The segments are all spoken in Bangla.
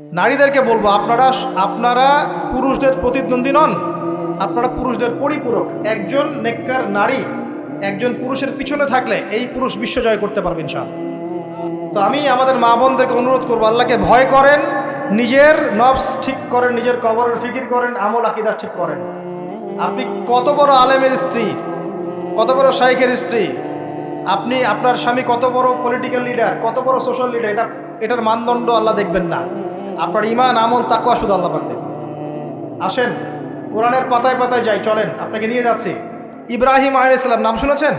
নারীদেরকে বলব, আপনারা আপনারা পুরুষদের প্রতিদ্বন্দ্বী নন। আপনারা পুরুষদের পরিপূরক। একজন নেককার নারী, একজন পুরুষের পিছনে থাকলে এই পুরুষ বিশ্ব জয় করতে পারবেন সব তো আমি আমাদের মা বোনদেরকে অনুরোধ করব, আল্লাহকে ভয় করেন, নিজের নবস ঠিক করেন, নিজের কবরের ফিকির করেন, আমল আকিদা ঠিক করেন। আপনি কত বড় আলেমের স্ত্রী, কত বড় শাইখের স্ত্রী, আপনি আপনার স্বামী কত বড় পলিটিক্যাল লিডার কত বড় সোশ্যাল লিডার এটা এটার মানদণ্ড আল্লাহ দেখবেন না। আপনার ইমান আমল তাকুয়া শুধু আল্লাহ পাক দেখবেন আসেন, কোরআনের পাতায় পাতায় যাই, চলেন, আপনাকে নিয়ে যাচ্ছি। ইব্রাহিম আলাইসালাম নাম শুনেছেন?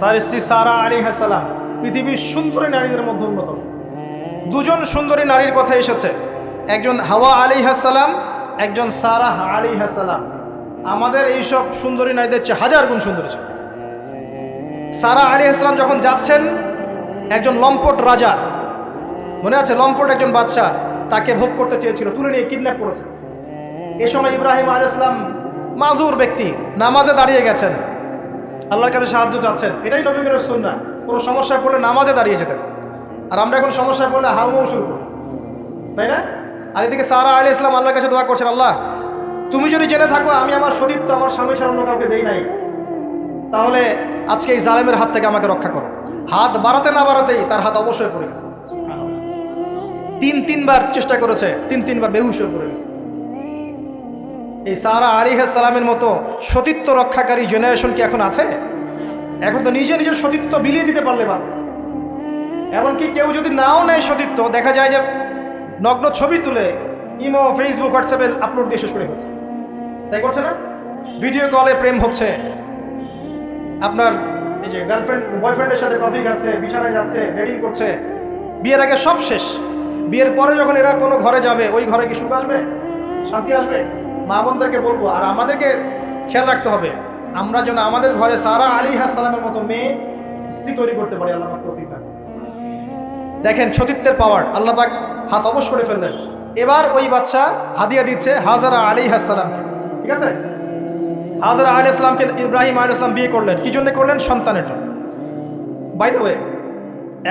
তার স্ত্রী সারা আলী হাসালাম পৃথিবীর সুন্দরী নারীদের মধ্যে অন্যতম। দুজন সুন্দরী নারীর কথা এসেছে। একজন হাওয়া আলী হাসালাম একজন সারাহ আলী হাসালাম আমাদের এইসব সুন্দরী নারীদের চেয়ে হাজার গুণ সুন্দরী ছিল। সারা আলী হাসলাম যখন যাচ্ছেন, একজন লম্পট রাজা, মনে আছে? লম্পট একজন বাচ্চা তাকে ভোগ করতে চেয়েছিল, তুলে নিয়ে কিডন্যাপ করেছে। এ সময় ইব্রাহিম আলী ইসলাম মাজুর ব্যক্তি নামাজে দাঁড়িয়ে গেছেন। আল্লাহর কাছে সাহায্য চাচ্ছেন। এটাই নবীনের সুন্না কোনো সমস্যায় পড়লে নামাজে দাঁড়িয়ে যেতেন। আর আমরা এখন সমস্যায় পড়লে হাউমাউ শুরু করি তাই না? আর এদিকে সারা আলী ইসলাম আল্লাহর কাছে দোয়া করছেন, আল্লাহ, তুমি যদি জেনে থাকো, আমি আমার শরীর তো আমার স্বামী ছাড়া অন্য কাউকে দেই নাই। তাহলে আজকে এই জালেমের হাত থেকে আমাকে রক্ষা করো। হাত বাড়াতে না বাড়াতেই তার হাত অবশ্যই পড়ে গেছে। তিন তিনবার চেষ্টা করেছে, তিন তিনবার বেহুশ হয়ে পড়ে গেছে। এই সারা আলী সালামের মতো সতীত্ব রক্ষাকারী জেনারেশন কি এখন আছে? এখন তো নিজে নিজের সতীত্ব বিলিয়ে দিতে পারলে বাঁচে। এমনকি কেউ যদি নাও নেয় সতীত্ব, দেখা যায় যে নগ্ন ছবি তুলে ইমো ফেসবুক হোয়াটসঅ্যাপে আপলোড দিয়ে শেষ করে হচ্ছে তাই করছে না? ভিডিও কলে প্রেম হচ্ছে। আপনার এই যে গার্লফ্রেন্ড বয়ফ্রেন্ডের সাথে কফি খাচ্ছে, বিছানায় যাচ্ছে ডেটিং করছে, বিয়ের আগে সব শেষ। বিয়ের পরে যখন এরা কোনো ঘরে যাবে, ওই ঘরে কি সুখ আসবে? শান্তি আসবে? মা বোনদেরকে বলব, আর আমাদেরকে খেয়াল রাখতে হবে, আমরা যেন আমাদের ঘরে সারা আলী সালামের মতো মেয়ে স্ত্রী তৈরি করতে পারি, আল্লাহ দেখেন সতীত্বের পাওয়ার আল্লাহ পাক হাত অবশ করে ফেললেন। এবার ওই বাচ্চা হাদিয়া দিচ্ছে হাজারা আলী হাসালামকে, ঠিক আছে? হাজারা আলী ইসলামকে ইব্রাহিম আলী ইসলাম বিয়ে করলেন। কি জন্য করলেন? সন্তানের জন্য। বাই ওয়ে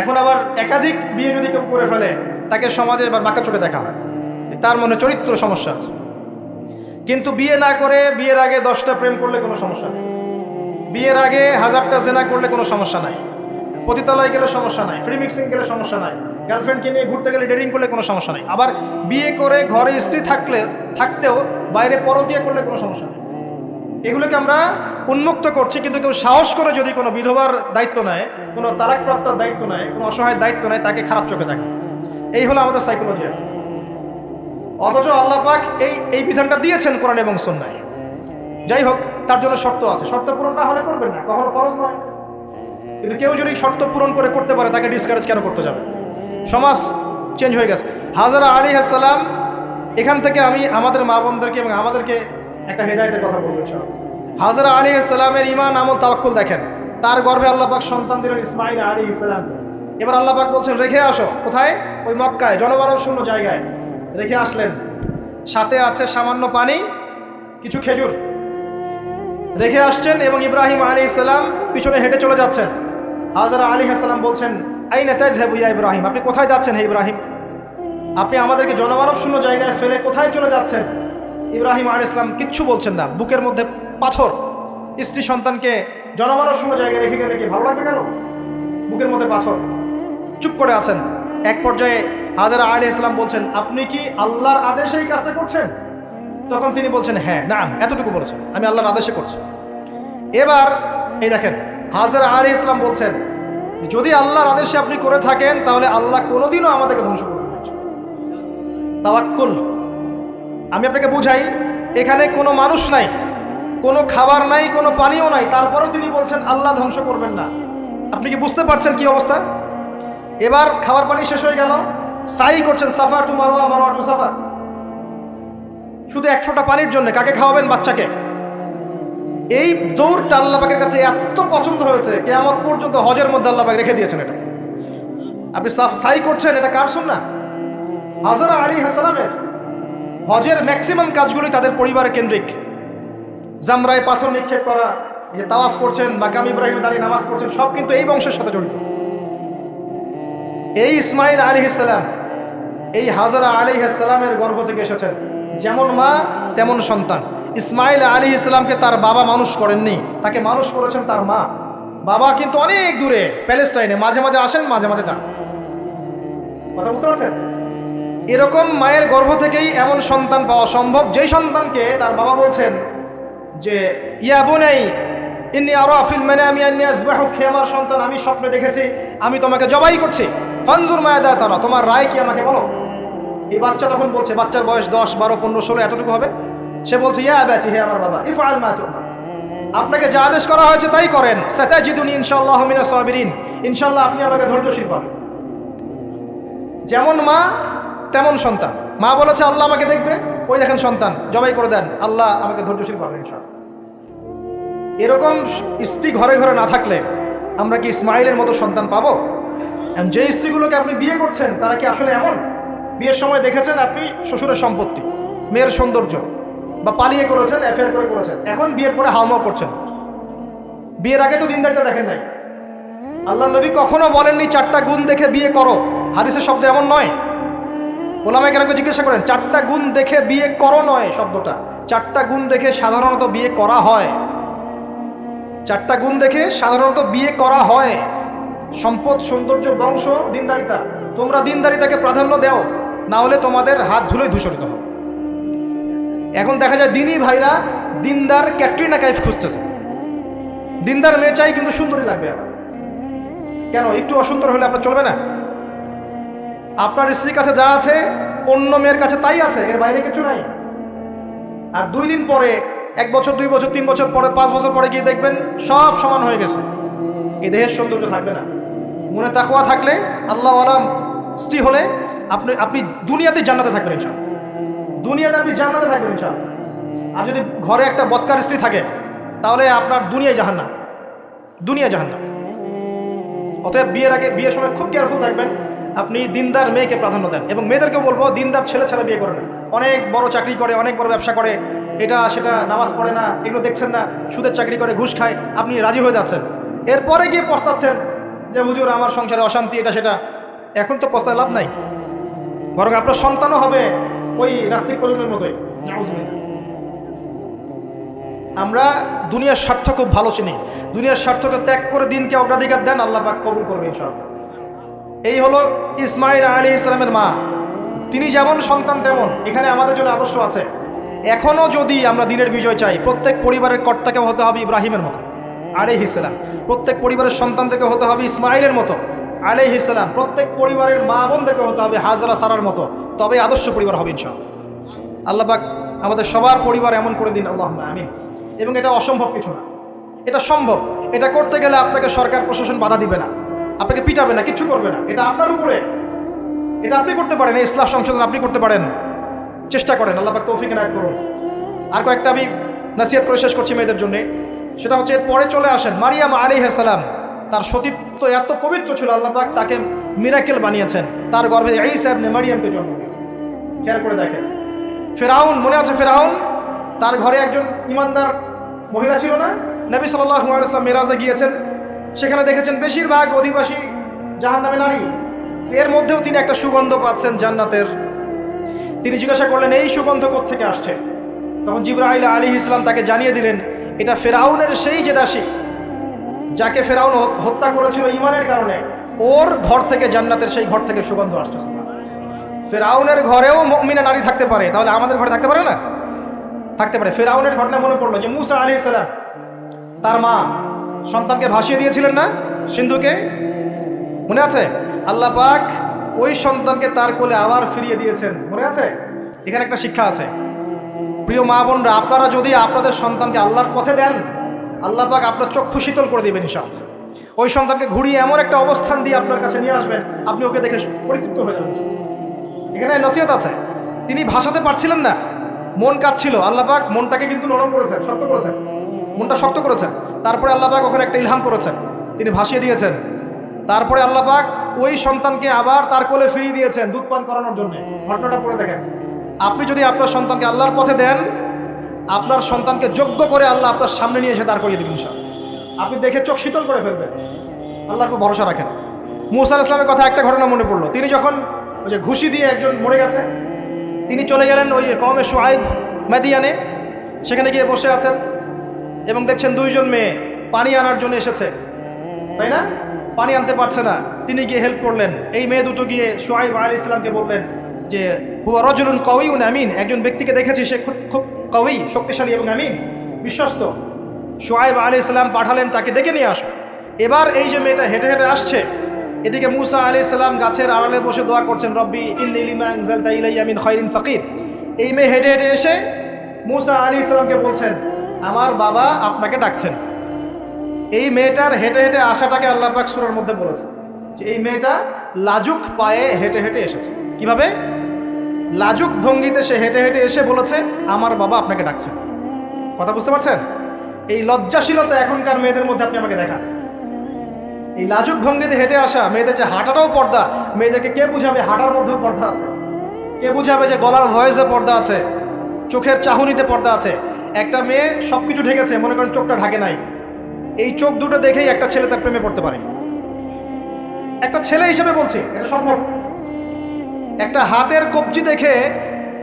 এখন আবার একাধিক বিয়ে যদি কেউ করে ফেলে তাকে সমাজে এবার বাঁকা চোখে দেখা। তার মনে চরিত্র সমস্যা আছে। কিন্তু বিয়ে না করে বিয়ের আগে দশটা প্রেম করলে কোনো সমস্যা নেই। বিয়ের আগে হাজারটা জেনা করলে কোনো সমস্যা নাই। পতিতালয় গেলে সমস্যা নাই ফ্রি মিক্সিং গেলে সমস্যা নাই গার্লফ্রেন্ডকে নিয়ে ঘুরতে গেলে ডেটিং করলে কোনো সমস্যা নাই। আবার বিয়ে করে ঘরে স্ত্রী থাকলে, থাকতেও বাইরে পরকিয়া করলে কোনো সমস্যা নেই। এগুলোকে আমরা উন্মুক্ত করছি, কিন্তু কেউ সাহস করে যদি কোনো বিধবার দায়িত্ব নেয়, কোনো তালাকপ্রাপ্তার দায়িত্ব নেয়, কোনো অসহায় দায়িত্ব নেয়, তাকে খারাপ চোখে দেখে। এই হলো আমাদের সাইকোলজি অথচ আল্লাহ পাক এই এই বিধানটা দিয়েছেন কোরআন এবং সন্ন্যায় যাই হোক, তার জন্য শর্ত আছে। শর্ত পূরণ না হলে করবেন না। কখনো ফরজ নয়। কিন্তু কেউ যদি শর্ত পূরণ করে করতে পারে, তাকে ডিসকারেজ কেন করতে যাবে? সমাজ চেঞ্জ হয়ে গেছে। হাজারা আলী হাসালাম, এখান থেকে আমি আমাদের মা বোনদেরকে এবং আমাদেরকে একটা হেদায়তের কথা বলব ইনশাআল্লাহ। হাজারা আলী ইসলামের ইমান আমল, তাওয়াক্কুল দেখেন। তার গর্ভে আল্লাহ পাক সন্তান দিলেন ইসমাইল আলী ইসলাম এবার আল্লাহ পাক বলছেন, রেখে আসো। কোথায়? ওই মক্কায় জনমানব শূন্য জায়গায় রেখে আসলেন। সাথে আছে সামান্য পানি, কিছু খেজুর। রেখে আসছেন এবং ইব্রাহিম আলী ইসলাম পিছনে হেঁটে চলে যাচ্ছেন। হাজারা আলী হাসালাম বলছেন আই নেতায় ইয়া ইব্রাহিম? আপনি কোথায় যাচ্ছেন হে ইব্রাহিম? আপনি আমাদেরকে জনমানব শূন্য জায়গায় ফেলে কোথায় চলে যাচ্ছেন? ইব্রাহিম আলী ইসলাম কিচ্ছু বলছেন না। বুকের মধ্যে পাথর। স্ত্রী সন্তানকে জনমানব শূন্য জায়গায় রেখে গেলে কি ভালো লাগবে কেন? বুকের মধ্যে পাথর। চুপ করে আছেন। এক পর্যায়ে হাজারা আলী ইসলাম বলছেন, আপনি কি আল্লাহর আদেশে এই কাজটা করছেন? তখন তিনি বলছেন হ্যাঁ না এতটুকু বলেছেন, আমি আল্লাহর আদেশে করছি। এবার এই দেখেন, হাজারা আলী ইসলাম বলছেন, যদি আল্লাহর আদেশে আপনি করে থাকেন, তাহলে আল্লাহ কোনোদিনও আমাদেরকে ধ্বংস করবেন না। তাওয়াক্কুল। আমি আপনাকে বুঝাই, এখানে কোনো মানুষ নাই, কোনো খাবার নাই, কোনো পানিও নাই, তারপরেও তিনি বলছেন, আল্লাহ ধ্বংস করবেন না। আপনি কি বুঝতে পারছেন কি অবস্থা? এবার খাবার পানি শেষ হয়ে গেল। সাই করছেন Safa to Marwa Marwa to Safa শুধু এক ফোঁটা পানির জন্য কাকে খাওয়াবেন বাচ্চাকে? এই দৌড়টা আল্লাহ পাকের কাছে এত পছন্দ হয়েছে কে আমার পর্যন্ত হজের মধ্যে আল্লাহ পাক রেখে দিয়েছেন এটা। আপনি সাফ সাই করছেন, এটা কার শুন না হাজারা আলী হাসালামের হজের ম্যাক্সিমাম কাজগুলি তাদের পরিবারের কেন্দ্রিক। জামরায় পাথর নিক্ষেপ করা, যে তাওয়াফ করছেন, মাকাম ইব্রাহিম দাঁড়িয়ে নামাজ পড়ছেন, সব কিন্তু এই বংশের সাথে জড়িত। এই ইসমাইল আলী ইসলাম এই হাজারা আলী ইসলামের গর্ভ থেকে এসেছেন যেমন মা, তেমন সন্তান। ইসমাইল আলী ইসলামকে তার বাবা মানুষ করেননি। তাকে মানুষ করেছেন তার মা। বাবা কিন্তু অনেক দূরে, প্যালেস্টাইনে। মাঝে মাঝে আসেন, মাঝে মাঝে যান। কথা বুঝতে পারছেন? এরকম মায়ের গর্ভ থেকেই এমন সন্তান পাওয়া সম্ভব। যেই সন্তানকে তার বাবা বলছেন যে, ইয়া বোনেই ইন্নি আরও আফিল মানে আমি আন্নি আসবাহু খে আমার সন্তান, আমি স্বপ্নে দেখেছি, আমি তোমাকে জবাই করছি। ফানজুর মায়া মায়াদা তারা, তোমার রায় কি আমাকে বলো? এই বাচ্চা তখন বলছে, বাচ্চার বয়স দশ, বারো, পনেরো, ষোলো, এতটুকু হবে? সে বলছে, ইয়া ব্যাচি হে আমার বাবা ইফ আল মা আপনাকে যা আদেশ করা হয়েছে তাই করেন। সাতাজিদুনি ইনশাল্লাহ মিনা সাবিরিন। ইনশাল্লাহ আপনি আমাকে ধৈর্যশীল পাবেন। যেমন মা, তেমন সন্তান। মা বলেছে, আল্লাহ আমাকে দেখবে। ওই দেখেন সন্তান, জবাই করে দেন, আল্লাহ আমাকে ধৈর্যশীল পাবেন ইনশাআল্লাহ। এরকম স্ত্রী ঘরে ঘরে না থাকলে আমরা কি ইসমাইলের মতো সন্তান পাবো? যে স্ত্রীগুলোকে আপনি বিয়ে করছেন, তারা কি আসলে এমন? বিয়ের সময় দেখেছেন আপনি শ্বশুরের সম্পত্তি, মেয়ের সৌন্দর্য, বা পালিয়ে করেছেন অ্যাফেয়ার করে করেছেন। এখন বিয়ের পরে হাওমাও করছেন। বিয়ের আগে তো দিনদারিতা দেখেন নাই। আল্লাহ নবী কখনো বলেননি, চারটা গুণ দেখে বিয়ে করো। হাদিসের শব্দ এমন নয়। ওলামাই কেন জিজ্ঞাসা করেন, চারটা গুণ দেখে বিয়ে করো নয়? শব্দটা। চারটা গুণ দেখে সাধারণত বিয়ে করা হয়। চারটা গুণ দেখে সাধারণত বিয়ে করা হয়। সম্পদ, সৌন্দর্য, বংশ, দিনদারিতা। তোমরা দিনদারিতাকে প্রাধান্য দাও, না হলে তোমাদের হাত ধুলোই ধূসরিত হবে। এখন দেখা যায় দিনই ভাইরা দিনদার ক্যাটরিনা কাইফ খুঁজতেছে। দিনদার মেয়ে চাই কিন্তু সুন্দরী লাগবে কেন? একটু অসুন্দর হলে আপনার চলবে না? আপনার স্ত্রীর কাছে যা আছে, অন্য মেয়ের কাছে তাই আছে, এর বাইরে কিছু নাই। আর দুই দিন পরে এক বছর, দুই বছর, তিন বছর পরে, পাঁচ বছর পরে গিয়ে দেখবেন সব সমান হয়ে গেছে। এই দেহের সৌন্দর্য থাকবে না। মনে তাকুয়া থাকলে আল্লাহ আলাম স্ত্রী হলে আপনি আপনি দুনিয়াতে জান্নাতে থাকবেন ইনশাল দুনিয়াতে আপনি জান্নাতে থাকবেন ইনশাল আর যদি ঘরে একটা বৎকার স্ত্রী থাকে, তাহলে আপনার দুনিয়ায় জাহান্না দুনিয়া জাহান্না অতএব বিয়ের আগে, বিয়ের সময় খুব কেয়ারফুল থাকবেন। আপনি দিনদার মেয়েকে প্রাধান্য দেন। এবং মেয়েদেরকেও বলব, দিনদার ছেলে ছাড়া বিয়ে করেন অনেক বড় চাকরি করে, অনেক বড় ব্যবসা করে। এটা, সেটা নামাজ পড়ে না, এগুলো দেখছেন না, সুদের চাকরি করে, ঘুষ খায়, আপনি রাজি হয়ে যাচ্ছেন। এরপরে গিয়ে পস্তাচ্ছেন যে, হুজুর, আমার সংসারে অশান্তি, এটা, সেটা। এখন তো পস্তায় লাভ নাই। বরং আপনার সন্তানও হবে ওই নাস্তিক কলিমের মতোই। আমরা দুনিয়ার স্বার্থ খুব ভালো চিনি। দুনিয়ার স্বার্থকে ত্যাগ করে দিনকে অগ্রাধিকার দেন, আল্লাহ পাক কবুল করবে, ইনশাআল্লাহ। এই হলো ইসমাইল আলী ইসলামের মা। তিনি যেমন সন্তান, তেমন। এখানে আমাদের জন্য আদর্শ আছে। এখনও যদি আমরা দিনের বিজয় চাই, প্রত্যেক পরিবারের কর্তাকে হতে হবে ইব্রাহিমের মতো আলিহ ইসলাম প্রত্যেক পরিবারের সন্তানদেরকে হতে হবে ইসমাইলের মতো আলিহ ইসলাম প্রত্যেক পরিবারের মা বোনদেরকে হতে হবে হাজরা সারার মতো, তবে আদর্শ পরিবার হবে ইনশাআল্লাহ। আল্লাহ পাক আমাদের সবার পরিবার এমন করে দিন আল্লাহ আমিন। এবং এটা অসম্ভব কিছু না। এটা সম্ভব। এটা করতে গেলে আপনাকে সরকার প্রশাসন বাধা দিবে না। আপনাকে পিটাবে না কিছু করবে না। এটা আপনার উপরে। এটা আপনি করতে পারেন, এই ইসলাম সংশোধন আপনি করতে পারেন। চেষ্টা করেন আল্লাপাক তৌফিক নায়ক করুন। আর কয়েকটা আমি নাসিয়াত করে শেষ করছি মেয়েদের জন্যে। সেটা হচ্ছে এর পরে চলে আসেন মারিয়াম আলী সালাম। তার সতীত্ব এত পবিত্র ছিল, আল্লাহ পাক তাকে মিরাকেল বানিয়েছেন। তার গর্ভে এই সাহেব মারিয়ামকে জন্ম দিয়েছেন। খেয়াল করে দেখেন। ফেরাউন, মনে আছে ফেরাউন? তার ঘরে একজন ইমানদার মহিলা ছিল না? নবী সাল্লাহ ইসলাম মেরাজে গিয়েছেন। সেখানে দেখেছেন বেশিরভাগ অধিবাসী জাহান নামে নারী। এর মধ্যেও তিনি একটা সুগন্ধ পাচ্ছেন জান্নাতের তিনি জিজ্ঞাসা করলেন, এই সুগন্ধ থেকে আসছে? তখন জিব্রাহিল আলী ইসলাম তাকে জানিয়ে দিলেন, এটা ফেরাউনের সেই যে দাসী, যাকে ফেরাউন হত্যা করেছিল ইমানের কারণে। ওর ঘর থেকে জান্নাতের সেই ঘর থেকে সুগন্ধ আসছে ফেরাউনের ঘরেও মমিনা নারী থাকতে পারে। তাহলে আমাদের ঘরে থাকতে পারে না? থাকতে পারে। ফেরাউনের ঘটনা মনে পড়ল যে মুসা আলী ইসলাম তার মা সন্তানকে ভাসিয়ে দিয়েছিলেন না সিন্ধুকে? মনে আছে? আল্লাহ পাক ওই সন্তানকে তার কোলে আবার ফিরিয়ে দিয়েছেন। মনে আছে? এখানে একটা শিক্ষা আছে। প্রিয় মা বোনরা, আপনারা যদি আপনাদের সন্তানকে আল্লাহর পথে দেন, আল্লাহ পাক আপনার চক্ষু শীতল করে দেবেন ইনশাআল্লাহ। ওই সন্তানকে ঘুরিয়ে এমন একটা অবস্থান দিয়ে আপনার কাছে নিয়ে আসবেন, আপনি ওকে দেখে পরিতৃপ্ত হয়ে যাবেন। এখানে নসিহত আছে। তিনি ভাসাতে পারছিলেন না। মন কাঁদছিল। আল্লাহ পাক মনটাকে কিন্তু নরম করেছেন, শক্ত করেছেন। মনটা শক্ত করেছেন। তারপরে আল্লাহ পাক ওখানে একটা ইলহাম করেছেন। তিনি ভাসিয়ে দিয়েছেন। তারপরে আল্লাহ পাক ওই সন্তানকে আবার তার কোলে ফিরিয়ে দিয়েছেন দুধ পান করানোর জন্য। ঘটনাটা পড়ে দেখেন। আপনি যদি আপনার সন্তানকে আল্লাহর পথে দেন, আপনার সন্তানকে যোগ্য করে আল্লাহ আপনার সামনে নিয়ে এসে দাঁড় করিয়ে দেবেন ইনশাআল্লাহ। আপনি দেখে চোখ শীতল করে ফেলবেন। আল্লাহর উপর ভরসা রাখেন। মুসা ইসলামের কথা একটা ঘটনা মনে পড়ল। তিনি যখন ওই যে ঘুষি দিয়ে একজন মরে গেছে, তিনি চলে গেলেন ওই কমে সোয়াইব মেদিয়ানে। সেখানে গিয়ে বসে আছেন এবং দেখছেন দুইজন মেয়ে পানি আনার জন্য এসেছে। তাই না? পানি আনতে পারছে না। তিনি গিয়ে হেল্প করলেন। এই মেয়ে দুটো গিয়ে সোয়াইব আলী ইসলামকে বললেন যে, হুয়া রজুলুন উন আমিন। একজন ব্যক্তিকে দেখেছি, সে খুব খুব কউই শক্তিশালী এবং আমিন, বিশ্বস্ত। সোয়াইব আলী ইসলাম পাঠালেন, তাকে ডেকে নিয়ে আসো। এবার এই যে মেয়েটা হেঁটে হেঁটে আসছে, এদিকে মুসা আলী ইসলাম গাছের আড়ালে বসে দোয়া করছেন, রব্বি ইন খৈরিন ফকির। এই মেয়ে হেঁটে হেঁটে এসে মুসা আলী ইসলামকে বলছেন, আমার বাবা আপনাকে ডাকছেন। এই মেয়েটার হেঁটে হেঁটে আসাটাকে আল্লাহ পাক সুরের মধ্যে বলেছে যে এই মেয়েটা লাজুক পায়ে হেঁটে হেঁটে এসেছে। কীভাবে? লাজুক ভঙ্গিতে সে হেঁটে হেঁটে এসে বলেছে, আমার বাবা আপনাকে ডাকছে। কথা বুঝতে পারছেন? এই লজ্জাশীলতা এখনকার মেয়েদের মধ্যে আপনি আমাকে দেখান। এই লাজুক ভঙ্গিতে হেঁটে আসা মেয়েদের যে হাঁটাটাও পর্দা, মেয়েদেরকে কে বুঝাবে? হাঁটার মধ্যেও পর্দা আছে। কে বুঝাবে যে গলার ভয়েসে পর্দা আছে? চোখের চাহনিতে পর্দা আছে। একটা মেয়ে সব কিছু ঢেকেছে, মনে করেন চোখটা ঢাকে নাই। এই চোখ দুটো দেখেই একটা ছেলে তার প্রেমে পড়তে পারে। একটা ছেলে হিসেবে বলছি, এটা সম্ভব একটা হাতের কবজি দেখে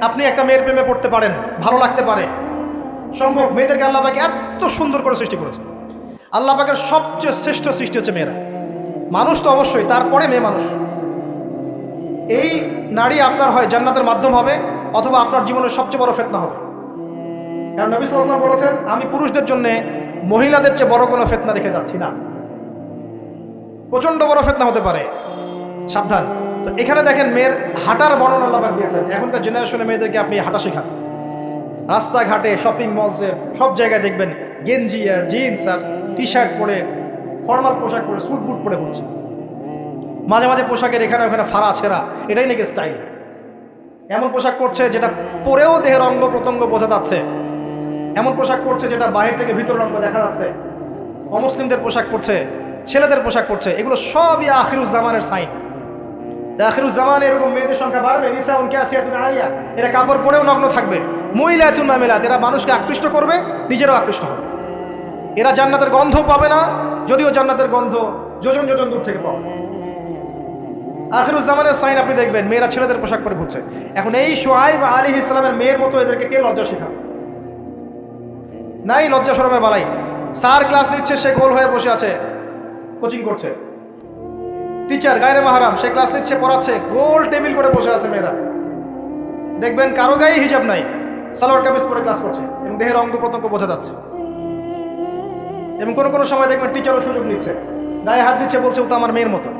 আপনি একটা মেয়ের প্রেমে পড়তে পারেন, ভালো লাগতে পারে। সম্ভব, মেয়েদেরকে আল্লাহ পাকে এত সুন্দর করে সৃষ্টি করেছে। আল্লাহ পাকের সবচেয়ে শ্রেষ্ঠ সৃষ্টি হচ্ছে মেয়েরা। মানুষ তো অবশ্যই, তারপরে মেয়ে মানুষ। এই নারী আপনার হয় জান্নাতের মাধ্যম হবে, অথবা আপনার জীবনের সবচেয়ে বড় ফেতনা হবে। কারণ নবী সাল্লাম বলেছেন, আমি পুরুষদের জন্য মহিলাদের চেয়ে বড় কোনো ফেতনা রেখে যাচ্ছি না। প্রচণ্ড বড় ফেতনা হতে পারে। সাবধান। তো এখানে দেখেন মেয়ের হাঁটার বর্ণনা পাক দিয়েছেন। এখনকার জেনারেশনে মেয়েদেরকে আপনি হাঁটা শেখান। রাস্তাঘাটে শপিং মলসে সব জায়গায় দেখবেন গেঞ্জি আর জিন্স আর টি শার্ট পরে ফর্মাল পোশাক পরে স্যুট বুট পরে ঘুরছে। মাঝে মাঝে পোশাকের এখানে ওখানে ফাড়া ছেঁড়া, এটাই নাকি স্টাইল এমন পোশাক পরছে যেটা পরেও দেহের অঙ্গ প্রত্যঙ্গ বোঝা যাচ্ছে। এমন পোশাক পরছে যেটা বাহির থেকে ভিতরের অঙ্গ দেখা যাচ্ছে। অমুসলিমদের পোশাক পরছে, ছেলেদের পোশাক পরছে, এগুলো সবই আখিরুজ্জামানের সাইন। আখিরুজ্জামান এরকম মেয়েদের সংখ্যা বাড়বে? নিসা উনকে আসিয়া তুমি আরিয়া, এরা কাপড় পরেও নগ্ন থাকবে। মহিলা চুন মামেলাত, এরা মানুষকে আকৃষ্ট করবে, নিজেরাও আকৃষ্ট হবে। এরা জান্নাতের গন্ধ পাবে না, যদিও জান্নাতের গন্ধ যোজন যোজন দূর থেকে পাবে আখিরুজ্জামানের সাইন আপনি দেখবেন, মেয়েরা ছেলেদের পোশাক পরে ঘুরছে। এখন এই সোহাইব আলী ইসলামের মেয়ের মতো এদেরকে কে লজ্জা শেখাবে? নাই, লজ্জা সরমের বালাই। স্যার ক্লাস নিচ্ছে, সে গোল হয়ে বসে আছে। কোচিং করছে। টিচার গায়ে মাহারাম, সে ক্লাস নিচ্ছে, পড়াচ্ছে, গোল টেবিল করে বসে আছে মেয়েরা। দেখবেন কারও গায়ে হিজাব নাই। সালোয়ার কামিজ পরে ক্লাস করছে এবং দেহের অঙ্গ প্রত্যঙ্গ বোঝা যাচ্ছে। এবং কোনো কোনো সময় দেখবেন টিচারও সুযোগ নিচ্ছে। গায়ে হাত দিচ্ছে, বলছে, ও তো আমার মেয়ের মতো।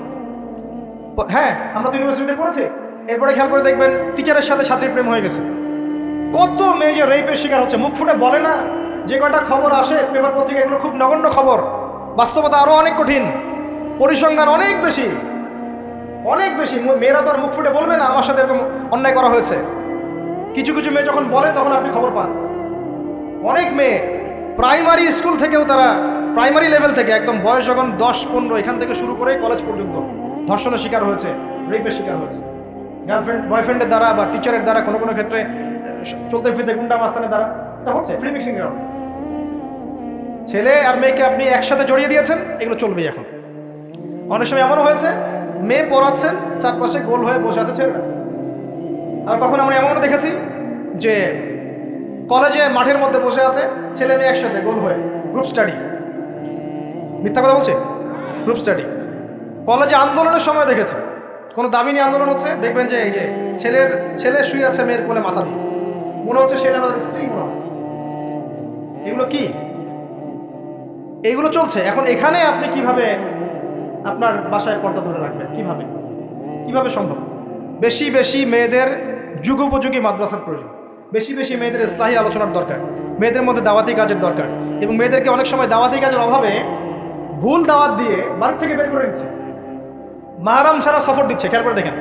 হ্যাঁ আমরা তো ইউনিভার্সিটিতে পড়েছি। এরপরে খেয়াল করে দেখবেন টিচারের সাথে ছাত্রীর প্রেম হয়ে গেছে। কত মেয়ে যে রেপের শিকার হচ্ছে, মুখ ফুটে বলে না? যে কটা খবর আসে, পেপার পত্রিকা, এগুলো খুব নগণ্য খবর। বাস্তবতা আরও অনেক কঠিন, পরিসংখ্যান অনেক বেশি অনেক বেশি। মেয়েরা তো আর মুখ ফুটে বলবে না আমার সাথে এরকম অন্যায় করা হয়েছে। কিছু কিছু মেয়ে যখন বলে, তখন আপনি খবর পান। অনেক মেয়ে, প্রাইমারি স্কুল থেকেও তারা, প্রাইমারি লেভেল থেকে, একদম বয়স যখন দশ, পনেরো, এখান থেকে শুরু করে কলেজ পর্যন্ত ধর্ষণের শিকার হয়েছে, রেপের শিকার হয়েছে। গার্লফ্রেন্ড বয়ফ্রেন্ডের দ্বারা বা টিচারের দ্বারা কোনো কোনো ক্ষেত্রে চলতে ফিরতে গুন্ডা মাস্তানের দ্বারা ছেলে আর মেয়েকে আপনি একসাথে জড়িয়ে দিয়েছেন, এগুলো চলবে এখন। অনেক সময় এমনও হয়েছে, মেয়ে পড়াচ্ছেন, চারপাশে গোল হয়ে বসে আছে ছেলেটা আর কখন আমরা এমনও দেখেছি যে কলেজে মাঠের মধ্যে বসে আছে, ছেলে মেয়ে একসাথে গোল হয়ে গ্রুপ স্টাডি মিথ্যা কথা বলছে? গ্রুপ স্টাডি কলেজে আন্দোলনের সময় দেখেছি। কোনো দাবি নিয়ে আন্দোলন হচ্ছে? দেখবেন যে এই যে ছেলের, ছেলে শুয়ে আছে মেয়ের কোলে মাথা দিয়ে। মনে হচ্ছে সে স্ত্রী। এগুলো কি? এইগুলো চলছে। এখন এখানে আপনি কীভাবে আপনার বাসায় পর্দা ধরে রাখবেন? কীভাবে? কীভাবে সম্ভব? বেশি বেশি মেয়েদের যুগোপযোগী মাদ্রাসার প্রয়োজন। বেশি বেশি মেয়েদের ইসলাহী আলোচনার দরকার। মেয়েদের মধ্যে দাওয়াতি কাজের দরকার। এবং মেয়েদেরকে অনেক সময় দাওয়াতি কাজের অভাবে ভুল দাওয়াত দিয়ে বাড়ি থেকে বের করে দিচ্ছে মাহারাম ছাড়া সফর দিচ্ছে। খেয়াল করে দেখেন।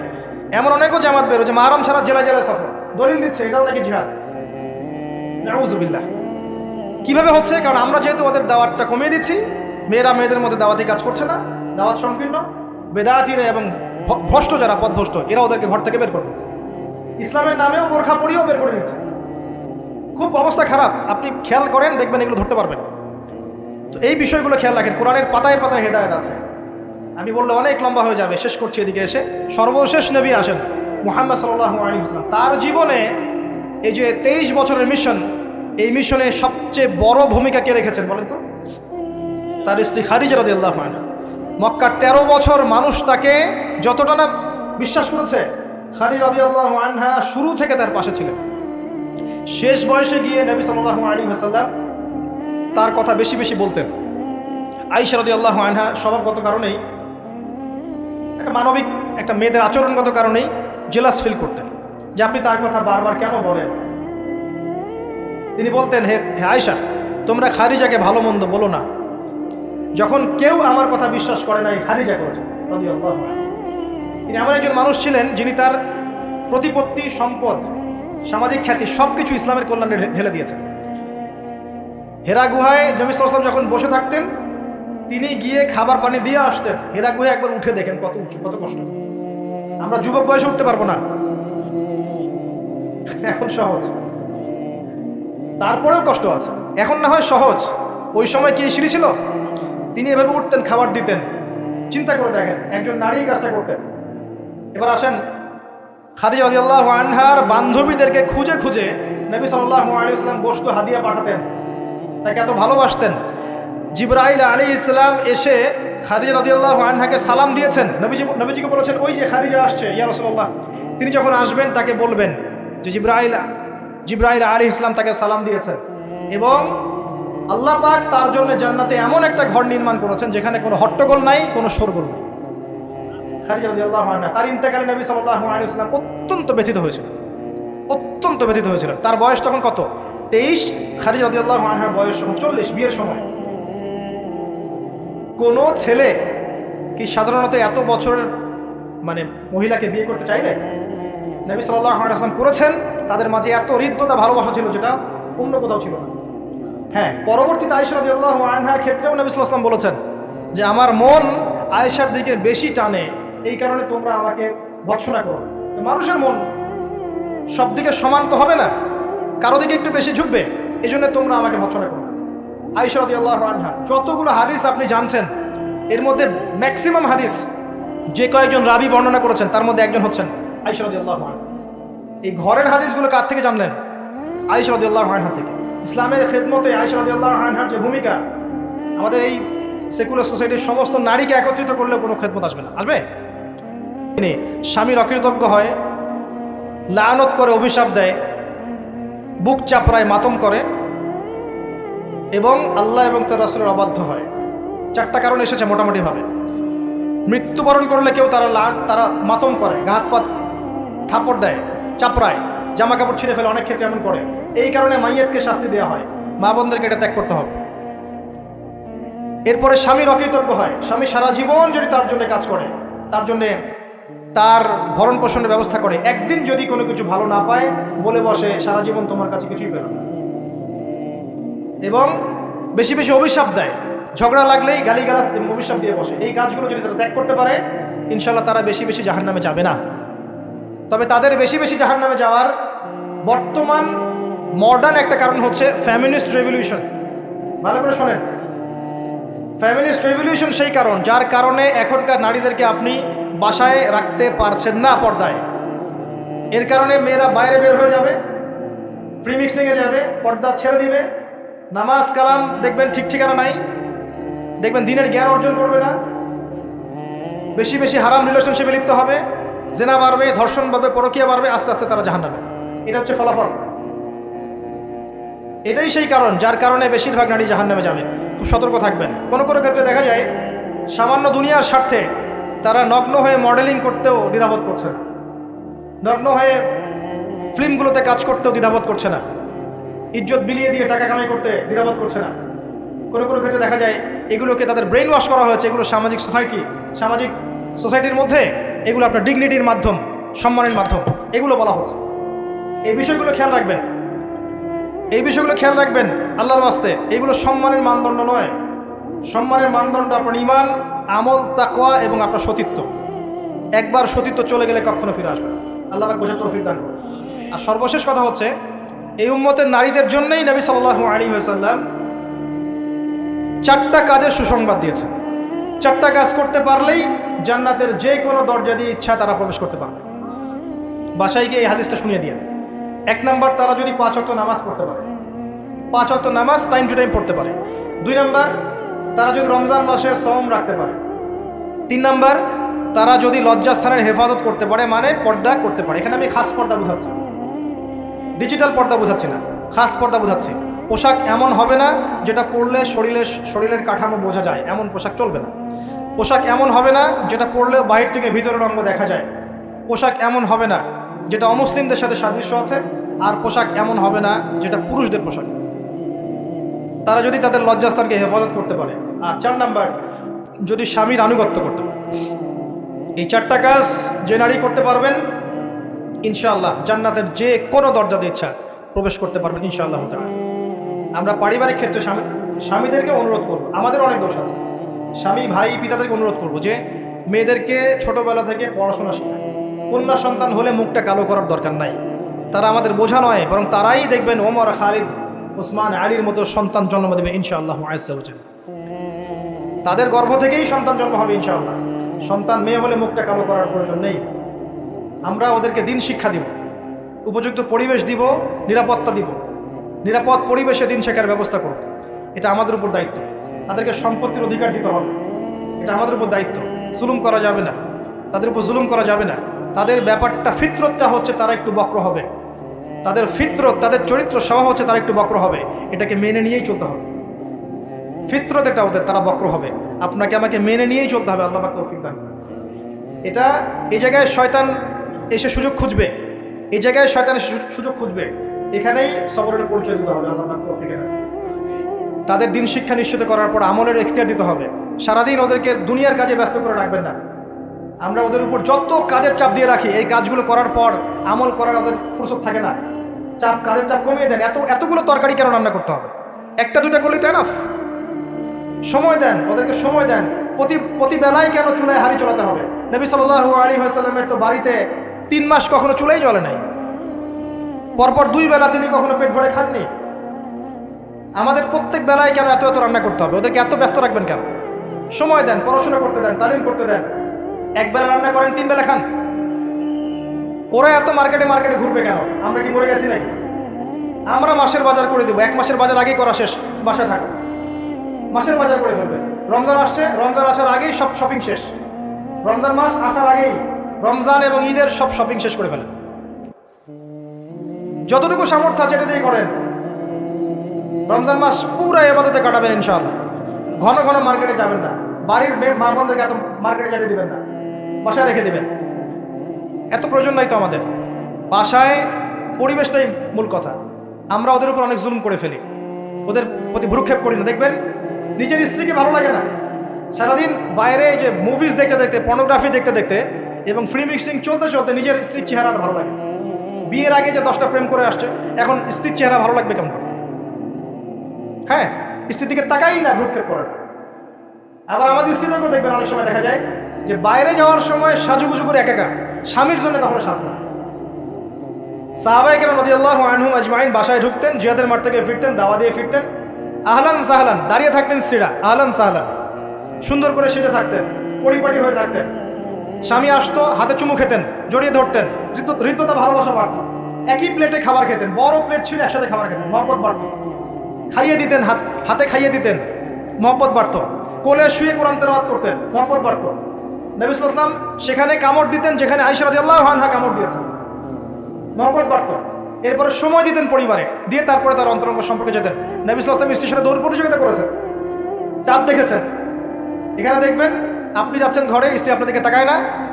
এমন অনেকও জামাত বেরোচ্ছে মাহারাম ছাড়া জেলা জেলায় সফর। দলিল দিচ্ছে, এটাও নাকি জিহাদ। নাউজুবিল্লাহ। কীভাবে হচ্ছে? কারণ আমরা যেহেতু ওদের দাওয়াতটা কমিয়ে দিচ্ছি, মেয়েরা মেয়েদের মধ্যে দাওয়াতি কাজ করছে না, দাওয়াত সংকীর্ণ। বেদায়াতিরা এবং ভ্রষ্ট যারা পথভ্রষ্ট এরা ওদেরকে ঘর থেকে বের করে দিচ্ছে ইসলামের নামেও বোরখা পরিয়েও বের করে দিচ্ছে খুব অবস্থা খারাপ। আপনি খেয়াল করেন, দেখবেন এগুলো ধরতে পারবেন তো এই বিষয়গুলো খেয়াল রাখেন। কোরআনের পাতায় পাতায় হেদায়ত আছে। আমি বললে অনেক লম্বা হয়ে যাবে। শেষ করছি এদিকে এসে। সর্বশেষ নবী আসেন, মুহাম্মদ সাল্লাহ আলী ইসলাম তার জীবনে এই যে তেইশ বছরের মিশন এই মিশনে সবচেয়ে বড় ভূমিকা কে রেখেছেন বলেন তো? তার স্ত্রী খারিজা রাদি আল্লাহ মক্কার তেরো বছর মানুষ তাকে যতটা না বিশ্বাস করেছে খারিজ রাদি আল্লাহ আনহা শুরু থেকে তার পাশে ছিলেন। শেষ বয়সে গিয়ে নবী সাল্লাহ আলী হাসাল্লাম তার কথা বেশি বেশি বলতেন। আইসা আল্লাহ আনহা স্বভাবগত কারণেই, একটা মানবিক, একটা মেয়েদের আচরণগত কারণেই জেলাস ফিল করতেন। যে আপনি তার কথা বারবার কেন বলেন? তিনি বলতেন, হে হে আয়সা তোমরা খারিজাকে ভালো মন্দ বলো না। যখন কেউ আমার কথা বিশ্বাস করে না এই খারিজা করেছে তিনি এমন একজন মানুষ ছিলেন যিনি তার প্রতিপত্তি, সম্পদ, সামাজিক খ্যাতি সব কিছু ইসলামের কল্যাণে ঢেলে দিয়েছেন। হেরা গুহায় নবী সাল্লাম যখন বসে থাকতেন, তিনি গিয়ে খাবার পানি দিয়ে আসতেন। হেরা গুহায় একবার উঠে দেখেন কত উঁচু, কত কষ্ট। আমরা যুবক বয়সে উঠতে পারব না। এখন সহজ। তারপরেও কষ্ট আছে। এখন না হয় সহজ। ওই সময় কি সিঁড়ি ছিল? তিনি এভাবে উঠতেন, খাবার দিতেন। চিন্তা করে দেখেন, একজন নারী কাজটা করতেন। এবার আসেন খাদি রাদিয়াল্লাহু আনহার বান্ধবীদেরকে খুঁজে খুঁজে নবী সাল্লাল্লাহু আলাইহি ইসলাম বস্তু হাদিয়া পাঠাতেন। তাকে এত ভালোবাসতেন। জিব্রাইল আলী ইসলাম এসে খাদিজা রাদিয়াল্লাহু আনহাকে সালাম দিয়েছেন। নবীজি, নবীজিকে বলেছেন, ওই যে খাদিজা আসছে, ইয়া রাসূলুল্লাহ। তিনি যখন আসবেন, তাকে বলবেন যে, জিব্রাইল জিব্রাইল আলী ইসলাম তাকে সালাম দিয়েছেন। এবং আল্লাহ পাক তার জন্য জান্নাতে এমন একটা ঘর নির্মাণ করেছেন যেখানে কোনো হট্টগোল নাই, কোনো শোরগোল নেই। তার ইন্তেকালে নবী সাল্লাল্লাহু আলাইহি ওয়াসাল্লাম অত্যন্ত ব্যথিত হয়েছিল অত্যন্ত ব্যথিত হয়েছিলেন। তার বয়স তখন কত? তেইশ। খারিজ রাদিয়াল্লাহু আনহার বয়স চল্লিশ, বিয়ের সময়। কোনো ছেলে কি সাধারণত এত বছরের মানে মহিলাকে বিয়ে করতে চাইবে? নবী সাল্লাল্লাহু আলাইহি ওয়াসাল্লাম করেছেন। তাদের মাঝে এত হৃদ্যতা, ভালোবাসা ছিল যেটা অন্য কোথাও ছিল না। হ্যাঁ পরবর্তীতে রাদিয়াল্লাহু আনহার ক্ষেত্রেও নবী সাল্লাল্লাহু বলেছেন যে, আমার মন আয়েশার দিকে বেশি টানে, এই কারণে তোমরা আমাকে ভৎসনা করো। মানুষের মন সব দিকে সমান তো হবে না, কারও দিকে একটু বেশি ঝুঁকবে এই জন্য তোমরা আমাকে ভৎসনা করো। আয়েশা আল্লাহ আনহা, যতগুলো হাদিস আপনি জানছেন, এর মধ্যে ম্যাক্সিমাম হাদিস যে কয়েকজন রাবি বর্ণনা করেছেন, তার মধ্যে একজন হচ্ছেন আয়েশা আল্লাহ আনহা। এই ঘরের হাদিসগুলো কার থেকে জানলেন? আয়েশা রাদিয়াল্লাহু আনহা থেকে। ইসলামের খেদমতে রাদিয়াল্লাহু আনহার যে ভূমিকা, আমাদের এই সেকুলার সোসাইটির সমস্ত নারীকে একত্রিত করলে কোনো খেদমত আসবে না। আসবে? তিনি স্বামীর অকৃতজ্ঞ হয়, লানত করে, অভিশাপ দেয়, বুক চাপড়ায়, মাতম করে এবং আল্লাহ এবং তার রাসুলের অবাধ্য হয়। চারটা কারণ এসেছে মোটামুটিভাবে। মৃত্যুবরণ করলে কেউ তারা লান তারা মাতম করে ঘাত পাত থাপড় দেয়। চাপড়ায় জামা কাপড় ছিঁড়ে ফেলে অনেক ক্ষেত্রে এমন করে। এই কারণে মাইয়াতকে শাস্তি দেওয়া হয়। মা বোনদেরকে এটা ত্যাগ করতে হবে। এরপরে স্বামীর অকৃতজ্ঞ হয়। স্বামী সারা জীবন যদি তার জন্য কাজ করে, তার জন্যে তার ভরণ পোষণের ব্যবস্থা করে, একদিন যদি কোনো কিছু ভালো না পায়, বলে বসে, সারা জীবন তোমার কাছে কিছুই পেল এবং বেশি বেশি অভিশাপ দেয়। ঝগড়া লাগলেই গালিগালাজ এবং অভিশাপ দিয়ে বসে। এই কাজগুলো যদি তারা ত্যাগ করতে পারে ইনশাল্লাহ তারা বেশি বেশি জাহান নামে যাবে না। তবে তাদের বেশি বেশি জাহান নামে যাওয়ার বর্তমান মডার্ন একটা কারণ হচ্ছে ফ্যামিলিস্ট রেভলিউশন ভালো করে শোনেন। ফ্যামিলিস্ট রেভলিউশন সেই কারণ, যার কারণে এখনকার নারীদেরকে আপনি বাসায় রাখতে পারছেন না পর্দায়। এর কারণে মেয়েরা বাইরে বের হয়ে যাবে ফ্রি মিক্সিংয়ে যাবে, পর্দা ছেড়ে দিবে, নামাজ কালাম দেখবেন ঠিক ঠিকানা নাই, দেখবেন দিনের জ্ঞান অর্জন করবে না, বেশি বেশি হারাম রিলেশনশিপে লিপ্ত হবে জেনা বাড়বে ধর্ষণ বাড়বে পরকিয়া বাড়বে আস্তে আস্তে তারা জাহান নামে এটা হচ্ছে ফলাফল। এটাই সেই কারণ, যার কারণে বেশিরভাগ নারী জাহান নামে যাবে। খুব সতর্ক থাকবেন। কোনো কোনো ক্ষেত্রে দেখা যায়, সামান্য দুনিয়ার স্বার্থে তারা নগ্ন হয়ে মডেলিং করতেও দ্বিধাবোধ করছে না। নগ্ন হয়ে ফিল্মগুলোতে কাজ করতেও দ্বিধাবোধ করছে না। ইজ্জত বিলিয়ে দিয়ে টাকা কামাই করতে দ্বিধাবোধ করছে না। কোনো কোনো ক্ষেত্রে দেখা যায়, এগুলোকে তাদের ব্রেন ওয়াশ করা হয়েছে, এগুলো সামাজিক সোসাইটি সামাজিক সোসাইটির মধ্যে এগুলো আপনার ডিগনিটির মাধ্যম, সম্মানের মাধ্যম, এগুলো বলা হচ্ছে। এই বিষয়গুলো খেয়াল রাখবেন। এই বিষয়গুলো খেয়াল রাখবেন আল্লাহর বাস্তে এগুলো সম্মানের মানদণ্ড নয়। সম্মানের মানদণ্ড আপনার ইমান আমল, তাকওয়া এবং আপনার সতীত্ব। একবার সতীত্ব চলে গেলে কখনো ফিরে আসবে আল্লাহ বোঝার তৌফিক দান। আর সর্বশেষ কথা হচ্ছে, এই উম্মতের নারীদের জন্যই নবী সাল্লাল্লাহু আলী সাল্লাম চারটা কাজের সুসংবাদ দিয়েছেন। চারটা কাজ করতে পারলেই জান্নাতের যে কোনো দরজা দিয়ে ইচ্ছা তারা প্রবেশ করতে পারবে। বাসায় গিয়ে এই হাদিসটা শুনিয়ে দিয়ে এক নাম্বার, তারা যদি পাঁচ অক্ট নামাজ পড়তে পারে। পাঁচ অক্ট নামাজ টাইম টু টাইম পড়তে পারে। দুই নাম্বার, তারা যদি রমজান মাসে সম রাখতে পারে। তিন নাম্বার, তারা যদি লজ্জাস্থানের হেফাজত করতে পারে মানে পর্দা করতে পারে। এখানে আমি খাস পর্দা বোঝাচ্ছি। ডিজিটাল পর্দা বোঝাচ্ছি না। খাস পর্দা বোঝাচ্ছি। পোশাক এমন হবে না যেটা পরলে শরীরের শরীরের কাঠামো বোঝা যায়। এমন পোশাক চলবে না। পোশাক এমন হবে না যেটা পরলেও বাহির থেকে ভিতরের অঙ্গ দেখা যায়। পোশাক এমন হবে না যেটা অমুসলিমদের সাথে সাদৃশ্য আছে, আর পোশাক এমন হবে না যেটা পুরুষদের পোশাক। তারা যদি তাদের লজ্জাস্থানকে হেফাজত করতে পারে। আর চার নাম্বার, যদি স্বামীর আনুগত্য করতে পারে। এই চারটা কাজ যে নারী করতে পারবেন, ইনশাআল্লাহ জান্নাতের যে কোনো দরজাতে ইচ্ছা প্রবেশ করতে পারবেন ইনশাআল্লাহ আমরা পারিবারিক ক্ষেত্রে স্বামী, স্বামীদেরকে অনুরোধ করব। আমাদের অনেক দোষ আছে। স্বামী, ভাই, পিতাদেরকে অনুরোধ করব যে মেয়েদেরকে ছোটবেলা থেকে পড়াশোনা শেখায় কন্যা সন্তান হলে মুখটা কালো করার দরকার নাই। তারা আমাদের বোঝা নয়, বরং তারাই দেখবেন ওমর, খালিদ, ওসমান, আলীর মতো সন্তান জন্ম দেবে ইনশাআল্লাহ আয়াজ্জাওয়াজাল তাদের গর্ভ থেকেই সন্তান জন্ম হবে ইনশাআল্লাহ। সন্তান মেয়ে হলে মুখটা কালো করার প্রয়োজন নেই। আমরা ওদেরকে দিন শিক্ষা দিব, উপযুক্ত পরিবেশ দিব, নিরাপত্তা দিব। নিরাপদ পরিবেশে দিন শেখার ব্যবস্থা করব। এটা আমাদের উপর দায়িত্ব। তাদেরকে সম্পত্তির অধিকার দিতে হবে। এটা আমাদের উপর দায়িত্ব। জুলুম করা যাবে না। তাদের উপর জুলুম করা যাবে না। তাদের ব্যাপারটা ফিতরতটা হচ্ছে তারা একটু বক্র হবে। তাদের ফিতরত, তাদের চরিত্র স্বভাব হচ্ছে তারা একটু বক্র হবে। এটাকে মেনে নিয়েই চলতে হবে। ফিতরত এটা ওদের, তারা বক্র হবে। আপনাকে আমাকে মেনে নিয়েই চলতে হবে, আল্লাহ তৌফিক দান এটা এই জায়গায় শয়তান এসে সুযোগ খুঁজবে। এই জায়গায় শয়তান এসে সুযোগ খুঁজবে। এখানেই সবরের পরিচয় দিতে হবে, আল্লাহ তৌফিক। তাদের দিন শিক্ষা নিশ্চিত করার পর আমলের এখতিয়ার দিতে হবে। সারাদিন ওদেরকে দুনিয়ার কাজে ব্যস্ত করে রাখবেন না। আমরা ওদের উপর যত কাজের চাপ দিয়ে রাখি, এই কাজগুলো করার পর আমল করার ওদের ফুরসত থাকে না। চাপ, কাজের চাপ কমিয়ে দেন। এত, এতগুলো তরকারি কেন রান্না করতে হবে? একটা দুটা করলেই তো এনাফ সময় দেন, ওদেরকে সময় দেন। প্রতি প্রতি বেলায় কেন চুলায় হাড়ি চলাতে হবে? নবী সাল্লাল্লাহু আলী আসাল্লামের তো বাড়িতে তিন মাস কখনো চুলাই জ্বলে নাই। পরপর দুই বেলা তিনি কখনো পেট ভরে খাননি। আমাদের প্রত্যেক বেলায় কেন এত এত রান্না করতে হবে? ওদেরকে এত ব্যস্ত রাখবেন কেন? সময় দেন, পড়াশোনা করতে দেন, তালিম করতে দেন। এক বেলা রান্না করেন, তিন বেলা খান। ওরা এত মার্কেটে মার্কেটে ঘুরবে কেন? আমরা কি মরে গেছি নাকি? আমরা মাসের বাজার করে দেবো। এক মাসের বাজার আগেই করা শেষ। বাসায় থাকো। মাসের বাজার করে ফেলবে। রমজান আসছে, রমজান আসার আগেই সব শপিং শেষ। রমজান মাস আসার আগেই রমজান এবং ঈদের সব শপিং শেষ করে ফেলেন। যতটুকু সামর্থ্য আছে এটা দিয়ে করেন। রমজান মাস পুরো এবাদতে কাটাবেন ইনশাআল্লাহ। ঘন ঘন মার্কেটে যাবেন না। বাড়ির মা বোনদেরকে এত মার্কেটে যেতে দিবেন না। বাসায় রেখে দেবেন। এত প্রয়োজন নাই তো আমাদের। বাসায় পরিবেশটাই মূল কথা। আমরা ওদের উপর অনেক জুলুম করে ফেলি। ওদের প্রতি ভ্রুক্ষেপ করি না। দেখবেন, নিজের স্ত্রীকে ভালো লাগে না। সারাদিন বাইরে যে মুভিজ দেখতে দেখতে পর্নোগ্রাফি দেখতে দেখতে এবং ফ্রি মিক্সিং চলতে চলতে নিজের স্ত্রীর চেহারা ভালো লাগে। বিয়ের আগে যে দশটা প্রেম করে আসছে, এখন স্ত্রীর চেহারা ভালো লাগবে কেমন হ্যাঁ স্ত্রীর দিকে তাকাই না ভ্রুক্ষেপ করে আবার আমাদের স্ত্রীদেরকেও দেখবেন অনেক সময় দেখা যায় যে বাইরে যাওয়ার সময় সাজুগুজু করে একাকার। স্বামীর জন্য কখনো সাজবে সাহাবাই নদী আল্লাহ আনহুম আজমাইন বাসায় ঢুকতেন জিয়াদের মাঠ থেকে ফিরতেন, দাওয়া দিয়ে ফিরতেন। আহলান সাহলান, দাঁড়িয়ে থাকতেন স্ত্রীরা আহলান সাহলান। সুন্দর করে সেজে থাকতেন, পরিপাটি হয়ে থাকতেন। স্বামী আসতো, হাতে চুমু খেতেন, জড়িয়ে ধরতেন হৃদ্য- হৃদ্যতা ভালোবাসা বাড়ত। একই প্লেটে খাবার খেতেন, বড় প্লেট ছিল, একসাথে খাবার খেতেন, মহব্বত বাড়ত। খাইয়ে দিতেন, হাত, হাতে খাইয়ে দিতেন। মহব্বত বাড়ত। কোলে শুয়ে কোরআন তেলাওয়াত করতেন। মহব্বত বাড়ত। নবী ইসলাম সেখানে কামড় দিতেন, যেখানে আইসা রাদিয়াল্লাহু আনহা কামড় দিয়েছেন। মহব্বত বাড়ত। এরপরে সময় দিতেন পরিবারে। দিয়ে তারপরে তার অন্তরঙ্গ সম্পর্কে যেতেন। নবী ইসলাম স্ত্রীর সাথে দৌড় প্রতিযোগিতা করেছেন। চাঁদ দেখেছেন। এখানে দেখবেন, আপনি যাচ্ছেন ঘরে, স্ত্রী আপনার দিকে তাকায় না।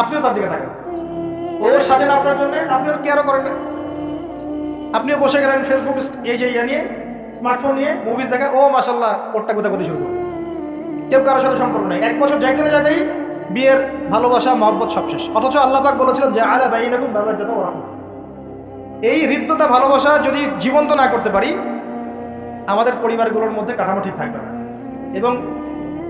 আপনিও তার দিকে তাকান। ও সাজেন আপনার জন্য আপনিও কেয়ারও করেন না। আপনিও বসে গেলেন ফেসবুক এই যে ইয়ে নিয়ে। স্মার্টফোন নিয়ে মুভিজ দেখা। ও মাসাল্লাহ ওরটা কোথায় শুরু করুন কেউ কারোর সাথে সম্পর্ক নেই। এক বছর যাইতে না যাতেই বিয়ের ভালোবাসা, মহব্বত সব শেষ। অথচ আল্লাহ পাক বলেছিলেন যে, আলা বাই এরকম ব্যবহার যেত ওরা এই হৃদ্যতা, ভালোবাসা যদি জীবন্ত না করতে পারি, আমাদের পরিবারগুলোর মধ্যে কাঠামো ঠিক থাকবে না। এবং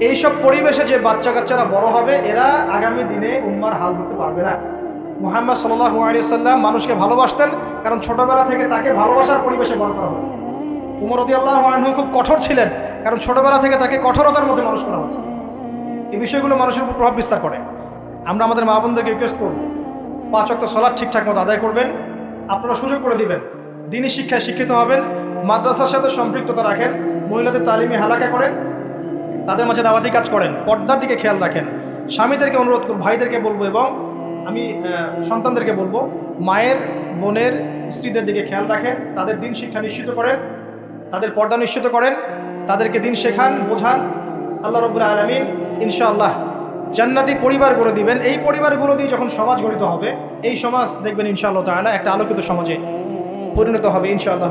এইসব পরিবেশে যে বাচ্চা কাচ্চারা বড় হবে, এরা আগামী দিনে উম্মার হাল ধরতে পারবে না। মুহাম্মদ সাল্লাহ আলিয়াল্লাম মানুষকে ভালোবাসতেন, কারণ ছোটবেলা থেকে তাকে ভালোবাসার পরিবেশে বড় করা হয়েছে। উমর আল্লাহ আনহু খুব কঠোর ছিলেন, কারণ ছোটবেলা থেকে তাকে কঠোরতার মধ্যে মানুষ করা হয়েছে এই বিষয়গুলো মানুষের উপর প্রভাব বিস্তার করে। আমরা আমাদের মা বোনদেরকে রিকোয়েস্ট করব, পাঁচ অক্ত সলাদ ঠিকঠাক মতো আদায় করবেন, আপনারা সুযোগ করে দিবেন দিনই শিক্ষায় শিক্ষিত হবেন, মাদ্রাসার সাথে সম্পৃক্ততা রাখেন, মহিলাদের তালিমে হালাকা করেন, তাদের মাঝে দাওয়াতি কাজ করেন, পর্দার দিকে খেয়াল রাখেন। স্বামীদেরকে অনুরোধ করব, ভাইদেরকে বলব এবং আমি সন্তানদেরকে বলব, মায়ের, বোনের, স্ত্রীদের দিকে খেয়াল রাখেন, তাদের দিন শিক্ষা নিশ্চিত করেন তাদের পর্দা নিশ্চিত করেন, তাদেরকে দিন শেখান, বোঝান। আল্লাহ রবুল আলমিন ইনশাআল্লাহ জান্নাতি পরিবার গড়ে দিবেন। এই পরিবারগুলো দিয়ে যখন সমাজ গঠিত হবে, এই সমাজ দেখবেন ইনশাআল্লাহ তাহলে একটা আলোকিত সমাজে পরিণত হবে ইনশাআল্লাহ